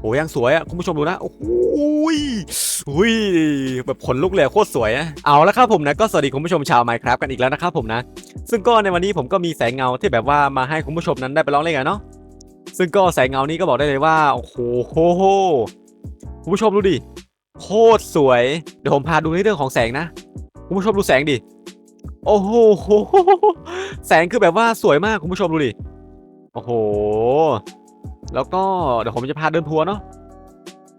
โหยังสวยอะคุณผู้ชมดูนะ โอ้โหยอุ้ยแบบขนลุกเลยโคตรสวยอะเอาละครับผมนะก็สวัสดีคุณผู้ชมชาว Minecraft กันอีกแล้วนะครับผมนะ ซึ่งก็ในวันนี้ผมก็มีแสงเงาที่แบบว่ามาให้คุณผู้ชมนั้นได้ไปลองเล่นกันเนาะซึ่งก็แสงเงานี้ก็บอกได้เลยว่าโอ้โหโหคุณผู้ชมดูดิโคตรสวยเดี๋ยวผมพาดูในเรื่องของแสงนะคุณผู้ชมดูแสงดิโอ้โหแสงคือแบบว่าสวยมากคุณผู้ชมดูดิโอ้โห แล้วก็เดี๋ยวผมจะพาเดินทัวร์เนาะ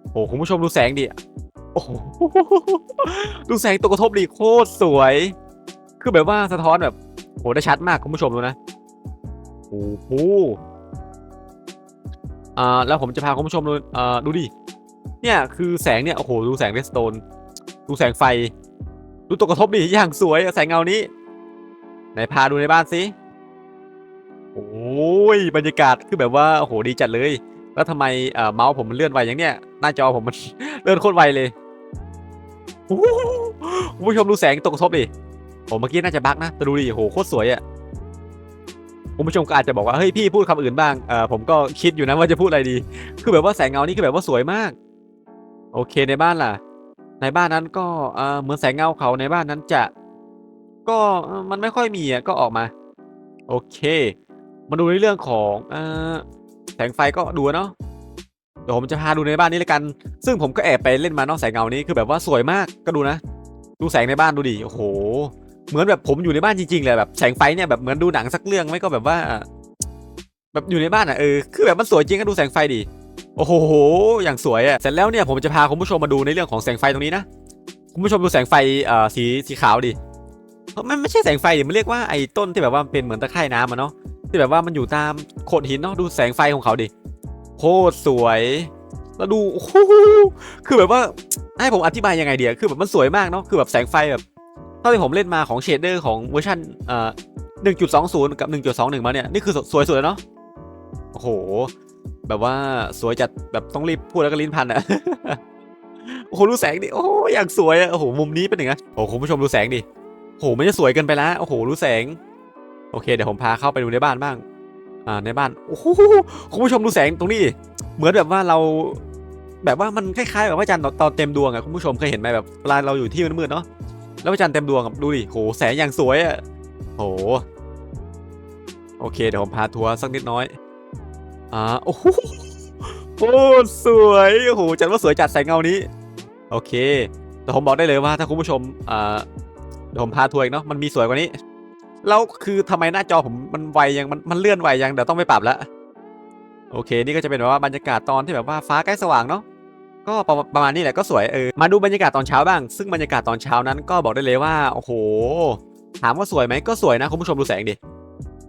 โอ้โหคุณผู้ชมดูแสงดิโอ้โหดูแสงตกกระทบดิโคตรสวย คือแบบว่าสะท้อนแบบโหได้ชัดมากคุณผู้ชมดูนะโอ้โหอ่าแล้วผมจะพาคุณผู้ชมดูอ่าดูดิเนี่ยคือแสงเนี่ยโอ้โหดูแสงเรสโตนดูแสงไฟ ดูตกกระทบดิอย่างสวยแสงเงานี้ไหนพาดูในบ้านสิ อ้ยบรรยากาศคือแบบว่าโอ้โหดีจัดเลย แล้วทำไมเอ่อเมาส์ผมมันเลื่อนไวอย่างเนี้ยหน้าจอผมมัน เลื่อนโคตรไวเลยโอ้โหคุณผู้ชมดูแสงตกกระทบดิโอ้เมื่อกี้น่าจะบั๊กนะแต่ดูดิโหโคตรสวยอะ่ะคุณผู้ชมก็อาจจะบอกว่าเฮ้ยพี่พูดคำอื่นบ้างเออผมก็คิดอยู่นะว่าจะพูดอะไรดี คือแบบว่าแสงเงานี่คือแบบว่าสวยมาก โอเคในบ้านล่ะ ในบ้านนั้นก็เออเหมือนแสงเงาเขาในบ้านนั้นจะ ก็เอ่อมันไม่ค่อยมีอะก็ออกมา โอเค มาดูในเรื่องของอแสงไฟก็ดูเนาะเดี๋ยวผมจะพาดูในบ้านนี้เลยกัน ซึ่งผมก็แอบไปเล่นมาเนอกแสงเงานี้คือแบบว่าสวยมากก็ดูนะ ดูแสงในบ้านดูดิโอ้โห เหมือนแบบผมอยู่ในบ้านจริงๆเลยแบบแสงไฟเนี่ยแบบเหมือนดูหนังสักเรื่องไม่ก็แบบว่า แบบอยู่ในบ้านอะเออคือแบบมันสวยจริงก็ดูแสงไฟดิโอ้โห อย่างสวยอะเสร็จแล้วเนี่ยผมจะพาคุณผู้ชมมาดูในเรื่องของแสงไฟตรงนี้นะคุณผู้ชมดูแสงไฟเอ่อสีสีขาวดิมันไม่ใช่แสงไฟดิมันเรียกว่าไอ้ต้นที่แบบว่าเป็นเหมือนตะไคร่น้ำอะเนาะ ที่แบบว่ามันอยู่ตามโขดหินเนาะดูแสงไฟของเขาดิโคตรสวย แล้วดูคือแบบว่าให้ผมอธิบายยังไงเดียคือแบบมันสวยมากเนาะคือแบบแสงไฟแบบเท่าที่ผมเล่นมาของเชดเดอร์ของเวอร์ชันเอ่อหนึ่งจุดสองศูนย์กับหนึ่งจุดสองหนึ่งมาเนี่ยนี่คือสวยสุดแล้วเนาะโอ้โห แบบว่าสวยจัดแบบต้องรีบพูดแล้วก็ลิ้นพันอะโอ้โหดูแสงดิโอ้อย่างสวยอะโอ้โหมุมนี้เป็นอย่างไงโอ้โหคุณผู้ชมดูแสงดิโอ้โหมันจะสวยเกินไปแล้วโอ้โหดูแสง โอเคเดี๋ยวผมพาเข้าไปดูในบ้านบ้าง อ่าในบ้าน โอ้โหคุณผู้ชมดูแสงตรงนี้ เหมือนแบบว่าเรา แบบว่ามันคล้ายๆแบบว่าจันทร์ตอนเต็มดวงอะคุณผู้ชมเคยเห็นไหมแบบเวลาเราอยู่ที่มืดๆเนาะแล้วพระจันทร์เต็มดวงดูดิโหแสงอย่างสวยอะโหโอเคเดี๋ยวผมพาทัวร์สักนิดน้อย อ่าโอ้โหโคตรสวยโอ้โหจัดว่าสวยจัดแสงเงานี้ โอเค แต่ผมบอกได้เลยว่าถ้าคุณผู้ชมอ่าเดี๋ยวผมพาทัวร์อีกเนาะมันมีสวยกว่านี้ แล้วคือทำไมหน้าจอผมมันไวยังมันมันเลื่อนไวยังเดี๋ยวต้องไปปรับแล้วโอเค นี่ก็จะเป็นแบบว่าบรรยากาศตอนที่แบบว่าฟ้าใกล้สว่างเนาะก็ประประมาณนี้แหละก็สวยเออมาดูบรรยากาศตอนเช้าบ้าง ซึ่งบรรยากาศตอนเช้านั้นก็บอกได้เลยว่าโอ้โห ถามว่าสวยไหมก็สวยนะคุณผู้ชมดูแสงดิ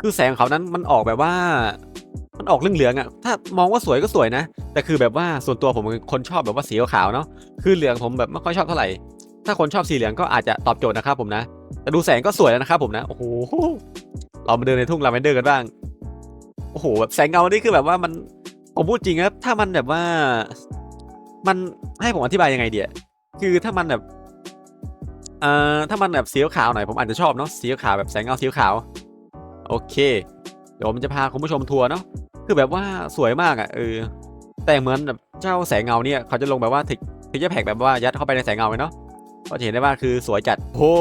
คือแสงของเขานั้นมันออกแบบว่า มันออกเหลืองๆอะถ้ามองว่าสวยก็สวยนะ แต่คือแบบว่าส่วนตัวผมเป็นคนชอบแบบว่าสีขาวเนาะคือเหลืองผมแบบไม่ค่อยชอบเท่าไหร่ ถ้าคนชอบสีเหลืองก็อาจจะตอบโจทย์นะครับผมนะ แต่ดูแสงก็สวยแล้วนะครับผมนะ โอ้โห เรามาเดินในทุ่งลาเวนเดอร์กันบ้าง โอ้โหแบบแสงเงานี่คือแบบว่ามัน ผมพูดจริงครับ ถ้ามันแบบว่า มันให้ผมอธิบายยังไงเดียคือถ้ามันแบบเอ่อถ้ามันแบบสีขาวหน่อยผมอาจจะชอบเนาะสีขาวแบบแสงเงาสีขาว โอเค เดี๋ยวผมจะพาคุณผู้ชมทัวร์เนาะ คือแบบว่าสวยมากอะ่ะเออ แต่เหมือนแบบเจ้าแสงเงาเนี่ยเขาจะลงแบบว่าทิกทิกจอร์แพ็กแบบว่ายัดเข้าไปในแสงเงาเลยเนาะ ก็จะเห็นได้ว่าคือสวยจัดโอ้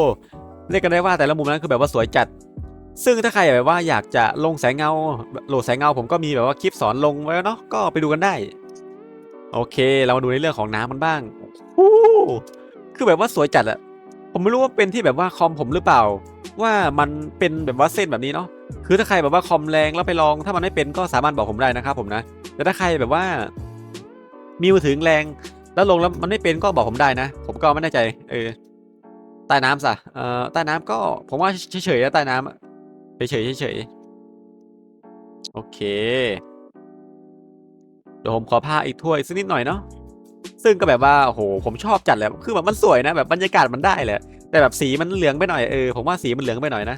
เรียกกันได้ว่าแต่ละมุมนั้นคือแบบว่าสวยจัด ซึ่งถ้าใครแบบว่าอยากจะลงแสงเงาโหลดแสงเงาผมก็มีแบบว่าคลิปสอนลงไว้เนาะก็ไปดูกันได้ โอเค เรามาดูในเรื่องของน้ำมันบ้างโอ้คือแบบว่าสวยจัดอะผมไม่รู้ว่าเป็นที่แบบว่าคอมผมหรือเปล่า ว่ามันเป็นแบบว่าเส้นแบบนี้เนาะคือถ้าใครแบบว่าคอมแรงแล้วไปลองถ้ามันไม่เป็นก็สามารถบอกผมได้นะครับผมนะแต่ถ้าใครแบบว่า มีมือถือแรงแล้วลงแล้วมันไม่เป็นก็บอกผมได้นะ ผมก็ไม่แน่ใจ เออ ใต้น้ำสะเอ่อใต้น้ำก็ผมว่าเฉยๆนะใต้น้ำเฉยๆเฉยๆโอเคเดี๋ยวผมขอพาอีกถ้วยสักนิดหน่อยเนาะซึ่งก็แบบว่าโอ้โหผมชอบจัดเลยคือแบบมันสวยนะแบบบรรยากาศมันได้เลยแต่แบบสีมันเหลืองไปหน่อยเออผมว่าสีมันเหลืองไปหน่อยนะ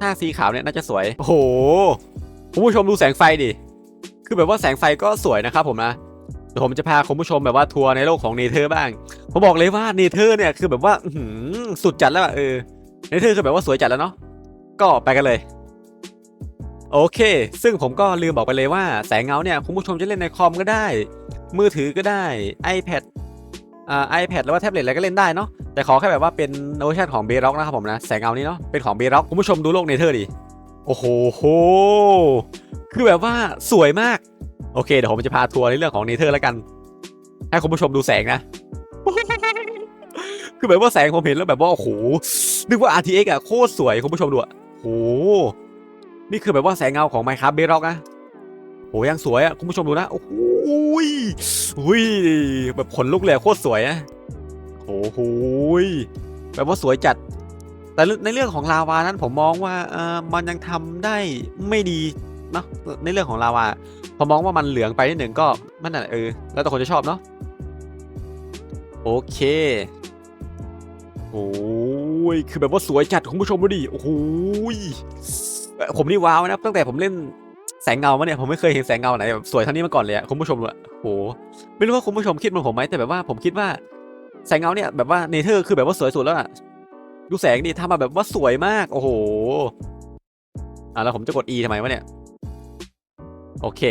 ถ้าสีขาวเนี่ยน่าจะสวยโอ้โหคุณผู้ชมดูแสงไฟดิคือแบบว่าแสงไฟก็สวยนะครับผมนะ เดี๋ยวผมจะพาคุณผู้ชมแบบว่าทัวร์ในโลกของเนเธอร์บ้าง ผมบอกเลยว่าเนเธอร์เนี่ยคือแบบว่าสุดจัดแล้วเออเนเธอร์คือแบบว่าสวยจัดแล้วเนาะก็ไปกันเลยโอเค ซึ่งผมก็ลืมบอกไปเลยว่าแสงเงาเนี่ยคุณผู้ชมจะเล่นในคอมก็ได้ มือถือก็ได้ iPad อ่า iPad หรือว่าแท็บเล็ตอะไรก็เล่นได้เนาะแต่ขอแค่แบบว่าเป็นเวอร์ชันของเบร็อกนะครับผมนะแสงเงานี้เนาะเป็นของเบร็อกคุณผู้ชมดูโลกเนเธอร์ดิโอ้โหคือแบบว่าสวยมาก โอเคเดี๋ยวผมจะพาทัวร์ในเรื่องของเนเธอร์แล้วกัน ให้คุณผู้ชมดูแสงนะ คือแบบว่าแสงผมเห็นแล้วแบบว่าโอ้โหนึกว่า RTX อะโคตรสวยคุณผู้ชมดูอะโหนี่คือแบบว่าแสงเงาของ Minecraft b e d r o c นะโหยังสวยอะคุณผู้ชมดูนะโอ้โหยหุยแบบขนลุกเลยโคตรสวยอะโอ้โหยแบบว่าสวยจัด แต่ในเรื่องของลาวานั้นผมมองว่าเออมันยังทำได้ไม่ดี เนาะในเรื่องของลาวาผมมองว่ามันเหลืองไปนิดหนึ่งก็มันน่ะเออแล้วแต่คนจะชอบเนาะโอเคโอ้ยคือแบบว่าสวยจัดคุณผู้ชมดูดิโอ้โหยผมนี่ว้าวนะตั้งแต่ผมเล่นแสงเงามาเนี่ยผมไม่เคยเห็นแสงเงาไหนแบบสวยเท่านี้มาก่อนเลยอะคุณผู้ชมอะโหไม่รู้ว่าคุณผู้ชมคิดเหมือนผมไหมแต่แบบว่าผมคิดว่า แสงเงาเนี่ยแบบว่าเนเธอร์คือแบบว่าสวยสุดแล้วอะดูแสงดิทำมาแบบว่าสวยมาก โอ้โหอะแล้วผมจะกด E ทำไมวะเนี่ย โอเค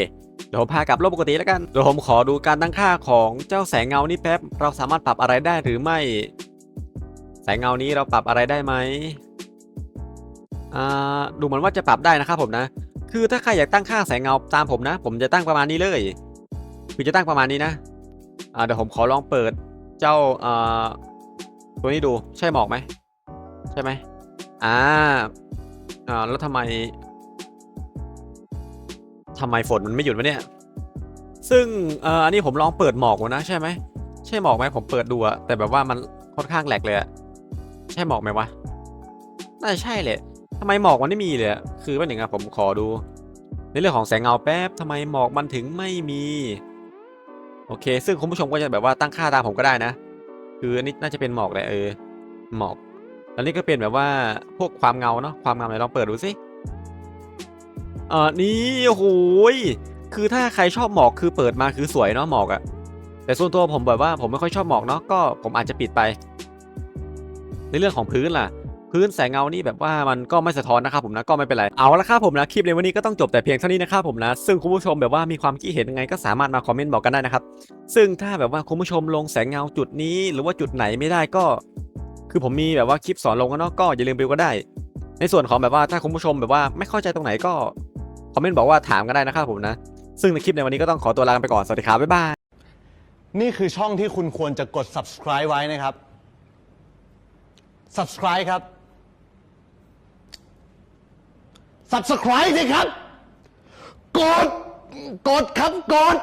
เดี๋ยวผมพากลับโลกปกติแล้วกันเดี๋ยวผมขอดูการตั้งค่าของเจ้าแสงเงานี้แป๊บ เราสามารถปรับอะไรได้หรือไม่ แสงเงานี้เราปรับอะไรได้ไหมอ่าดูเหมือนว่าจะปรับได้นะครับผมนะ คือถ้าใครอยากตั้งค่าแสงเงาตามผมนะ ผมจะตั้งประมาณนี้เลยคือจะตั้งประมาณนี้นะอ่าเดี๋ยวผมขอลองเปิดเจ้าอ่าตัวนี้ดูใช่หมอกไหมใช่ไหมอ่าอ่าแล้วทำไม ทำไมฝนมันไม่หยุดวะเนี่ย ซึ่งเอ่ออันนี้ผมลองเปิดหมอกมานะใช่ไหม ใช่หมอกไหมผมเปิดดูอะแต่แบบว่ามันค่อนข้างแหลกเลยอะใช่หมอกไหมวะ น่าจะใช่แหละทำไมหมอกมันไม่มีเลยคือว่าหนึ่งอะผมขอดู ในเรื่องของแสงเงาแป๊บทำไมหมอกมันถึงไม่มี โอเค ซึ่งคุณผู้ชมก็จะแบบว่าตั้งค่าตามผมก็ได้นะ คืออันนี้น่าจะเป็นหมอกแหละเออ หมอกแล้วนี่ก็เป็นแบบว่าพวกความเงาเนาะ ความเงาไหนลองเปิดดูสิ เออนี่โอ้โหยคือถ้าใครชอบหมอกคือเปิดมาคือสวยเนาะหมอกอะแต่ส่วนตัวผมแบบว่าผมไม่ค่อยชอบหมอกเนาะก็ผมอาจจะปิดไป ในเรื่องของพื้นล่ะ พื้นแสงเงานี่แบบว่ามันก็ไม่สะท้อนนะครับผมนะก็ไม่เป็นไรเอาละครับผมนะคลิปในวันนี้ก็ต้องจบแต่เพียงเท่านี้นะครับผมนะซึ่งคุณผู้ชมแบบว่ามีความคิดเห็นยังไงก็สามารถมาคอมเมนต์บอกกันได้นะครับซึ่งถ้าแบบว่าคุณผู้ชมลงแสงเงาจุดนี้ หรือว่าจุดไหนไม่ได้ก็ คือผมมีแบบว่าคลิปสอนลงกันเนาะก็อย่าลืมไปดูก็ได้ ในส่วนของแบบว่าถ้าคุณผู้ชมแบบว่าไม่เข้าใจตรงไหนก็ คอมเมนต์บอกว่าถามกันได้นะครับผมนะ ซึ่งในคลิปในวันนี้ก็ต้องขอตัวลาไปก่อน สวัสดีครับ บ๊ายบาย นี่คือช่องที่คุณควรจะกด subscribe ไว้นะครับ subscribe ครับ subscribe สิครับ กด กดครับ กด